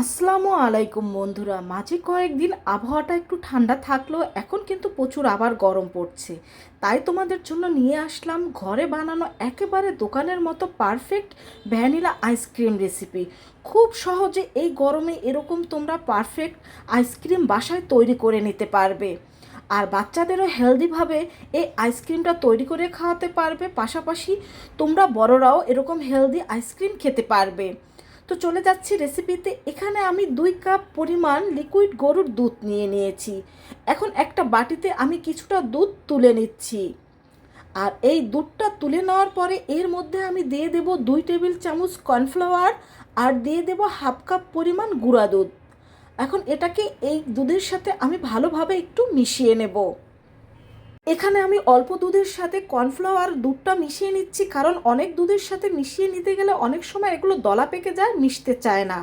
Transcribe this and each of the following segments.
আসসালামু আলাইকুম বন্ধুরা। মাঝে কয়েকদিন আবহাওয়াটা একটু ঠান্ডা থাকলেও এখন কিন্তু প্রচুর আবার গরম পড়ছে। তাই তোমাদের জন্য নিয়ে আসলাম ঘরে বানানো একেবারে দোকানের মতো পারফেক্ট ভ্যানিলা আইসক্রিম রেসিপি খুব সহজে এই গরমে এরকম তোমরা পারফেক্ট আইসক্রিম বাসায় তৈরি করে নিতে পারবে। আর বাচ্চাদেরও হেলদিভাবে এই আইসক্রিমটা তৈরি করে খাওয়াতে পারবে। পাশাপাশি তোমরা বড়রাও এরকম হেলদি আইসক্রিম খেতে পারবে। তো চলে যাচ্ছি রেসিপিতে এখানে আমি দুই কাপ পরিমাণ লিকুইড গরুর দুধ নিয়ে নিয়েছি। এখন একটা বাটিতে আমি কিছুটা দুধ তুলে নিচ্ছি। আর এই দুধটা তুলে নেওয়ার পরে এর মধ্যে আমি দিয়ে দেব দুই টেবিল চামচ কর্নফ্লাওয়ার আর দিয়ে দেব হাফ কাপ পরিমাণ গুঁড়া দুধ। এখন এটাকে এই দুধের সাথে আমি ভালোভাবে একটু মিশিয়ে নেব। এখানে আমি অল্প দুধের সাথে কর্নফ্লাওয়ার দুধটা মিশিয়ে নিচ্ছি, কারণ অনেক দুধের সাথে মিশিয়ে নিতে গেলে অনেক সময় এগুলো দলা পেকে যায়, মিশতে চায় না।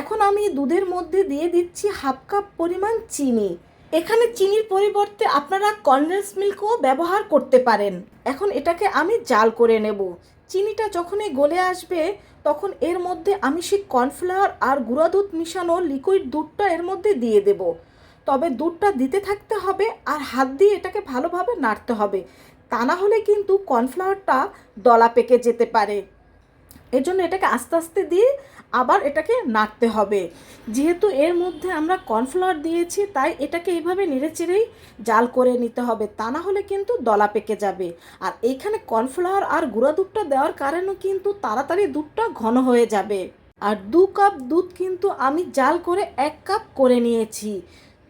এখন আমি দুধের মধ্যে দিয়ে দিচ্ছি হাফ কাপ পরিমাণ চিনি। এখানে চিনির পরিবর্তে আপনারা কনডেন্স মিল্কও ব্যবহার করতে পারেন। এখন এটাকে আমি জাল করে নেব। চিনিটা যখনই গলে আসবে, তখন এর মধ্যে আমি সেই কর্নফ্লাওয়ার আর গুঁড়া দুধ মিশানো লিকুইড দুধটা এর মধ্যে দিয়ে দেবো। তবে দুধটা দিতে থাকতে হবে আর হাত দিয়ে এটাকে ভালোভাবে নাড়তে হবে। তা না হলে কিন্তু কর্নফ্লাওয়ারটা দলা পেকে যেতে পারে। এর জন্য এটাকে আস্তে আস্তে দিয়ে আবার এটাকে নাড়তে হবে। যেহেতু এর মধ্যে আমরা কর্নফ্লাওয়ার দিয়েছি, তাই এটাকে এইভাবে নেড়েচেড়েই জাল করে নিতে হবে। তা না হলে কিন্তু দলা পেকে যাবে। আর এইখানে কর্নফ্লাওয়ার আর গুঁড়া দুধটা দেওয়ার কারণে কিন্তু তাড়াতাড়ি দুধটা ঘন হয়ে যাবে। আর দু কাপ দুধ কিন্তু আমি জাল করে এক কাপ করে নিয়েছি।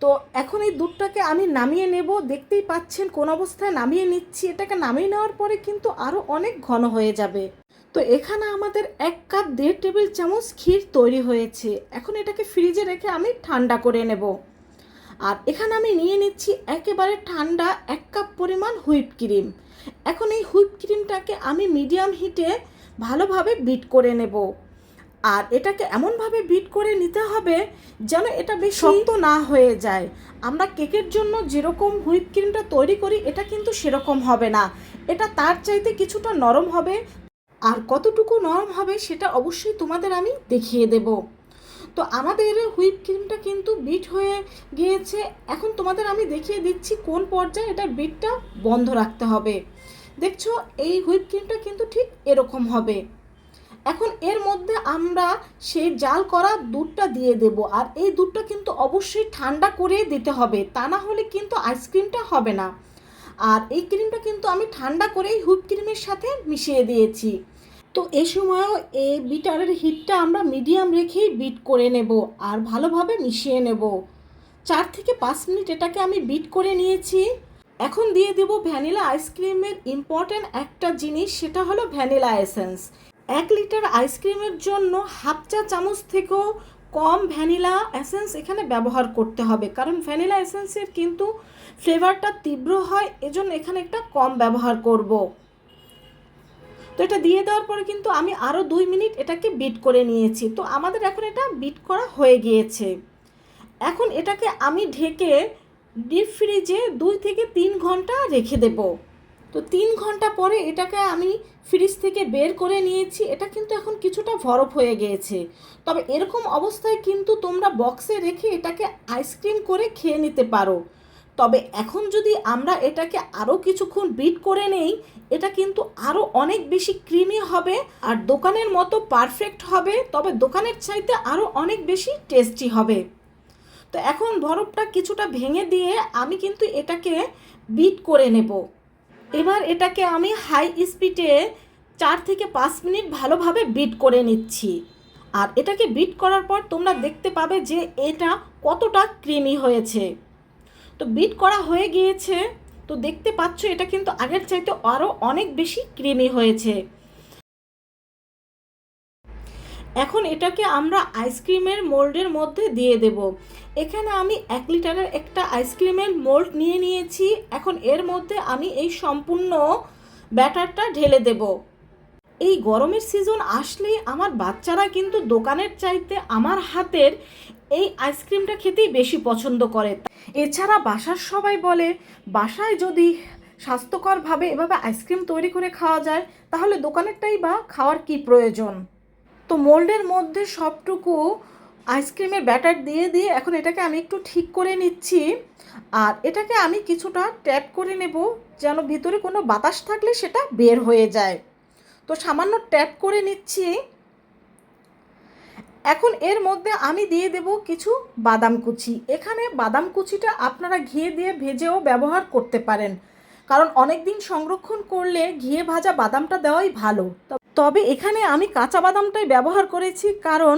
তো এখন এই দুধটাকে আমি নামিয়ে নেব। দেখতেই পাচ্ছেন কোন অবস্থায় নামিয়ে নিচ্ছি। এটাকে নামিয়ে নেওয়ার পরে কিন্তু আরও অনেক ঘন হয়ে যাবে। তো এখানে আমাদের এক কাপ দেড় টেবিল চামচ ক্ষীর তৈরি হয়েছে। এখন এটাকে ফ্রিজে রেখে আমি ঠান্ডা করে নেব। আর এখানে আমি নিয়ে নিচ্ছি একেবারে ঠান্ডা এক কাপ পরিমাণ হুইপ ক্রিম। এখন এই হুইপ ক্রিমটাকে আমি মিডিয়াম হিটে ভালোভাবে বিট করে নেব। আর এটাকে এমনভাবে বিট করে নিতে হবে যেন এটা বেশ শক্ত না হয়ে যায়। আমরা কেকের জন্য যেরকম হুইপ ক্রিমটা তৈরি করি, এটা কিন্তু সেরকম হবে না। এটা তার চাইতে কিছুটা নরম হবে। আর কতটুকু নরম হবে সেটা অবশ্যই তোমাদের আমি দেখিয়ে দেব। তো আমাদের হুইপ ক্রিমটা কিন্তু বিট হয়ে গিয়েছে। এখন তোমাদের আমি দেখিয়ে দিচ্ছি কোন পর্যায়ে এটা বিটটা বন্ধ রাখতে হবে। দেখছ, এই হুইপ ক্রিমটা কিন্তু ঠিক এরকম হবে। এখন এর মধ্যে আমরা সেই জাল করা দুধটা দিয়ে দেব। আর এই দুধটা কিন্তু অবশ্যই ঠান্ডা করে দিতে হবে, তা না হলে কিন্তু আইসক্রিমটা হবে না। আর এই ক্রিমটা কিন্তু আমি ঠান্ডা করেই হুইপ ক্রিমের সাথে মিশিয়ে দিয়েছি। তো এই সময়ও এই বিটারের হিটটা আমরা মিডিয়াম রেখেই বিট করে নেব আর ভালোভাবে মিশিয়ে নেব। চার থেকে পাঁচ মিনিট এটাকে আমি বিট করে নিয়েছি। এখন দিয়ে দেব ভ্যানিলা আইসক্রিমের ইম্পর্ট্যান্ট একটা জিনিস, সেটা হলো ভ্যানিলা এসেন্স এক লিটার আইসক্রিমের জন্য হাফ চা চামচ থেকেও কম ভ্যানিলা এসেন্স এখানে ব্যবহার করতে হবে। কারণ ভ্যানিলা এসেন্সের কিন্তু ফ্লেভারটা তীব্র হয়, এজন্য এখানে একটা কম ব্যবহার করব। তো এটা দিয়ে দেওয়ার পরে কিন্তু আমি আরও দুই মিনিট এটাকে বিট করে নিয়েছি। তো আমাদের এখন এটা বিট করা হয়ে গিয়েছে। এখন এটাকে আমি ঢেকে ডিপ ফ্রিজে দুই থেকে তিন ঘণ্টা রেখে দেবো। তো তিন ঘণ্টা পরে এটাকে আমি ফ্রিজ থেকে বের করে নিয়েছি। এটা কিন্তু এখন কিছুটা বরফ হয়ে গিয়েছে। তবে এরকম অবস্থায় কিন্তু তোমরা বক্সে রেখে এটাকে আইসক্রিম করে খেয়ে নিতে পারো। তবে এখন যদি আমরা এটাকে আরও কিছুক্ষণ বিট করে নেই, এটা কিন্তু আরও অনেক বেশি ক্রিমি হবে আর দোকানের মতো পারফেক্ট হবে, তবে দোকানের চাইতে আরও অনেক বেশি টেস্টি হবে। তো এখন বরফটা কিছুটা ভেঙে দিয়ে আমি কিন্তু এটাকে বিট করে নেব। এবার এটাকে আমি হাই স্পিডে চার থেকে পাঁচ মিনিট ভালোভাবে বিট করে নিচ্ছি। আর এটাকে বিট করার পর তোমরা দেখতে পাবে যে এটা কতটা ক্রিমি হয়েছে। তো বিট করা হয়ে গিয়েছে, তো দেখতে পাচ্ছ এটা কিন্তু আগের চাইতে আরও অনেক বেশি ক্রিমি হয়েছে। এখন এটাকে আমরা আইসক্রিমের মোল্ডের মধ্যে দিয়ে দেব। এখানে আমি এক লিটারের একটা আইসক্রিমের মোল্ড নিয়ে নিয়েছি। এখন এর মধ্যে আমি এই সম্পূর্ণ ব্যাটারটা ঢেলে দেব। এই গরমের সিজন আসলেই আমার বাচ্চারা কিন্তু দোকানের চাইতে আমার হাতের এই আইসক্রিমটা খেতেই বেশি পছন্দ করে। এছাড়া বাসার সবাই বলে, বাসায় যদি স্বাস্থ্যকরভাবে এভাবে আইসক্রিম তৈরি করে খাওয়া যায়, তাহলে দোকানেরটাই বা খাওয়ার কি প্রয়োজন? তো মোল্ডের মধ্যে সবটুকু আইসক্রিমের ব্যাটার দিয়ে দিয়ে এখন এটাকে আমি একটু ঠিক করে নিচ্ছি। আর এটাকে আমি কিছুটা ট্যাপ করে নেব যেন ভিতরে কোনো বাতাস থাকলে সেটা বের হয়ে যায়। তো সামান্য ট্যাপ করে নিচ্ছি। এখন এর মধ্যে আমি দিয়ে দেব কিছু বাদাম কুচি। এখানে বাদাম কুচিটা আপনারা ঘিয়ে দিয়ে ভেজেও ব্যবহার করতে পারেন। কারণ অনেক দিন সংরক্ষণ করলে ঘিয়ে ভাজা বাদামটা দেওয়াই ভালো। তবে এখানে আমি কাঁচা বাদামটাই ব্যবহার করেছি কারণ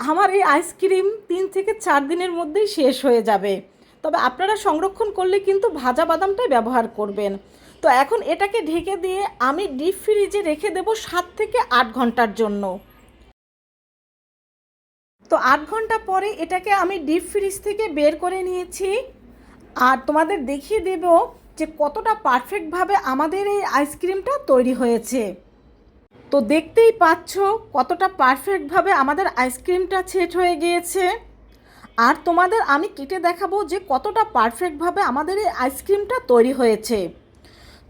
আমার এই আইসক্রিম তিন থেকে চার দিনের মধ্যেই শেষ হয়ে যাবে। তবে আপনারা সংরক্ষণ করলে কিন্তু ভাজা বাদামটাই ব্যবহার করবেন। তো এখন এটাকে ঢেকে দিয়ে আমি ডিপ ফ্রিজে রেখে দেবো সাত থেকে আট ঘণ্টার জন্য। তো আট ঘণ্টা পরে এটাকে আমি ডিপ ফ্রিজ থেকে বের করে নিয়েছি। আর তোমাদের দেখিয়ে দেব যে কতটা পারফেক্টভাবে আমাদের এই আইসক্রিমটা তৈরি হয়েছে। তো দেখতেই পাচ্ছ কতটা পারফেক্টভাবে আমাদের আইসক্রিমটা সেট হয়ে গিয়েছে। আর তোমাদের আমি কেটে দেখাবো যে কতটা পারফেক্টভাবে আমাদের এই আইসক্রিমটা তৈরি হয়েছে।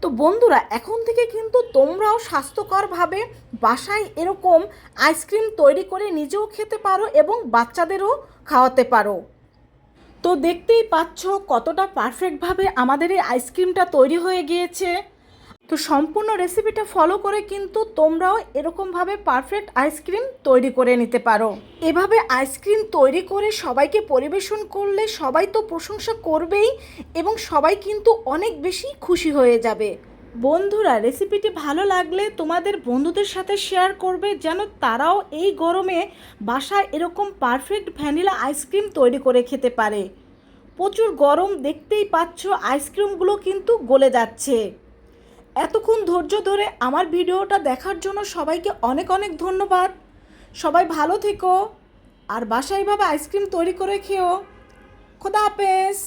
তো বন্ধুরা, এখন থেকে কিন্তু তোমরাও স্বাস্থ্যকরভাবে বাসায় এরকম আইসক্রিম তৈরি করে নিজেও খেতে পারো এবং বাচ্চাদেরও খাওয়াতে পারো। তো দেখতেই পাচ্ছ কতটা পারফেক্টভাবে আমাদের এই আইসক্রিমটা তৈরি হয়ে গিয়েছে। তো সম্পূর্ণ রেসিপিটা ফলো করে কিন্তু তোমরাও এরকমভাবে পারফেক্ট আইসক্রিম তৈরি করে নিতে পারো। এভাবে আইসক্রিম তৈরি করে সবাইকে পরিবেশন করলে সবাই তো প্রশংসা করবেই এবং সবাই কিন্তু অনেক বেশি খুশি হয়ে যাবে। বন্ধুরা রেসিপিটি ভালো লাগলে তোমাদের বন্ধুদের সাথে শেয়ার করবে যেন তারাও এই গরমে বাসায় এরকম পারফেক্ট ভ্যানিলা আইসক্রিম তৈরি করে খেতে পারে। প্রচুর গরম দেখতেই পাচ্ছ আইসক্রিমগুলো কিন্তু গলে যাচ্ছে। এতক্ষণ ধৈর্য ধরে আমার ভিডিওটা দেখার জন্য সবাইকে অনেক অনেক ধন্যবাদ। সবাই ভালো থেকো। আর বাসায় ভাবে আইসক্রিম তৈরি করে খেও। খোদা হাফেজ।